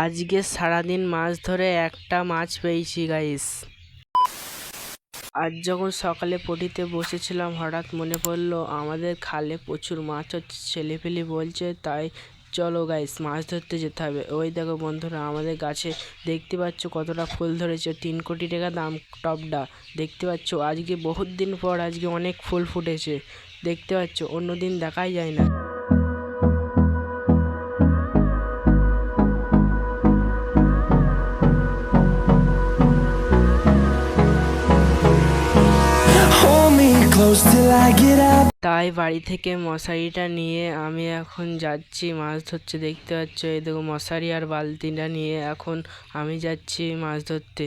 আজকে সারাদিন মাছ ধরে একটা মাছ পেয়েছি গাইস আজ যখন সকালে পটিতে বসেছিলাম, হঠাৎ মনে পড়ল, আমাদের খালে প্রচুর মাছ হচ্ছে, ছেলেপেলে বলছে, তাই চলো গাইস মাছ ধরতে যেতে হবে। ওই দেখো বন্ধুরা, আমাদের গাছে দেখতে পাচ্ছ কতটা ফুল ধরেছে, তিন কোটি টাকা দাম টপটা দেখতে পাচ্ছ, আজকে বহুত দিন পর আজকে অনেক ফুল ফুটেছে। দেখতে পাচ্ছ অন্য দিন দেখাই যায় না। তাই বাড়ি থেকে মশারিটা নিয়ে আমি এখন যাচ্ছি। মাছ ধরতে দেখতে পাচ্ছ? এই দেখো মশারি আর বালতিটা নিয়ে এখন আমি যাচ্ছি মাছ ধরতে।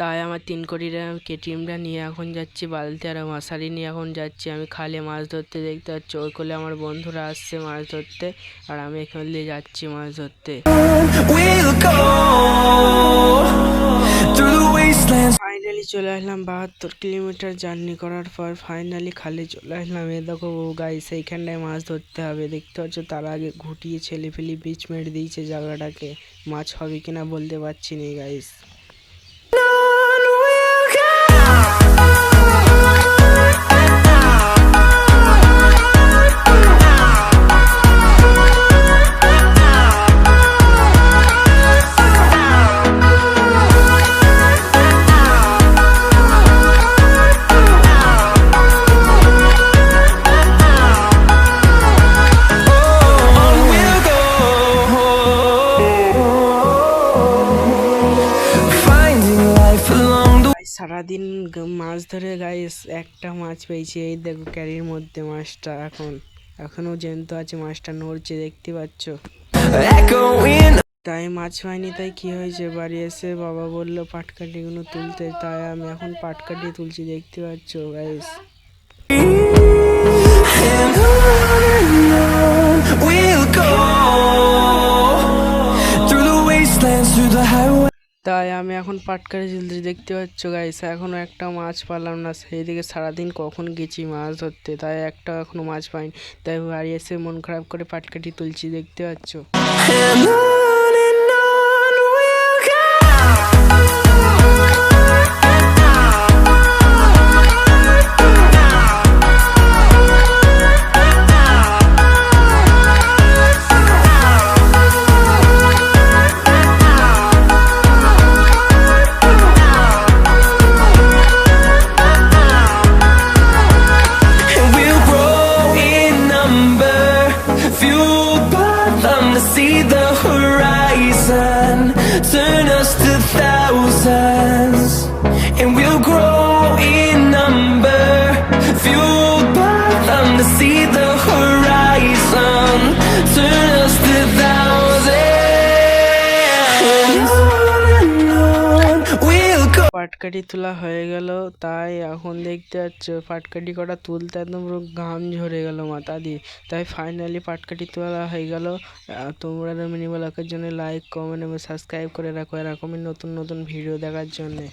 তাই আমার তিন কোটি টাকা কেটিএমটা নিয়ে এখন যাচ্ছি বালতি আর মশারি নিয়ে এখন যাচ্ছি। আমি খালে মাছ ধরতে দেখতে পাচ্ছি? ওই কোলে আমার বন্ধুরা আসছে মাছ ধরতে আর আমি এখান দিয়ে যাচ্ছি মাছ ধরতে। ফাইনালি চলে আসলাম বাহাত্তর কিলোমিটার জার্নি করার পর ফাইনালি খালে চলে আসলাম। এ দেখো ও গাই সেইখানটায় মাছ ধরতে হবে। দেখতে পাচ্ছ তার আগে ঘুটিয়ে ছেলে ফেলি বিচ মেরে দিয়েছে জায়গাটাকে। মাছ হবে কিনা বলতে পারছি না গাইস সারাদিন মাছ ধরে গাইস একটা মাছ পেয়েছি। এই দেখো ক্যারির মধ্যে মাছটা এখন। এখনও জ্যান্ত আছে মাছটা, নড়ছে, দেখতে পাচ্ছ? তাই মাছ পাইনি তাই কি হয়েছে? বাড়ি এসে বাবা বলল পাটকাঠিগুলো তুলতে, তাই আমি এখন পাটকাঠি তুলছি, দেখতে পাচ্ছ গাইস through the highway. তাই আমি এখন পাটকারি তুলছি দেখতে পাচ্ছ গাইস এখনও একটা মাছ পালাম না। সেই দিকে সারাদিন কখন গেছি মাছ ধরতে, তাই একটা এখনও মাছ পাইনি। তাই বাড়ি এসে মন খারাপ করে পাটকাটি তুলছি, দেখতে পাচ্ছ? To see the horizon, turn us to thousands. And we'll grow in number, fueled by them to see the horizon, turn us to thousands. পাটকাঠি তোলা হয়ে গেল। তাই এখন দেখতে পাচ্ছ, ফাটকাটি কটা তুলতে একদম পুরো ঘাম ঝরে গেল মাথা দিয়ে। তাই ফাইনালি ফাটকাটি তোলা হয়ে গেল। তোমরা মিনিমাল জন্য লাইক কমেন্ট এবং সাবস্ক্রাইব করে রাখো। এরকমই নতুন নতুন ভিডিও দেখার জন্যে।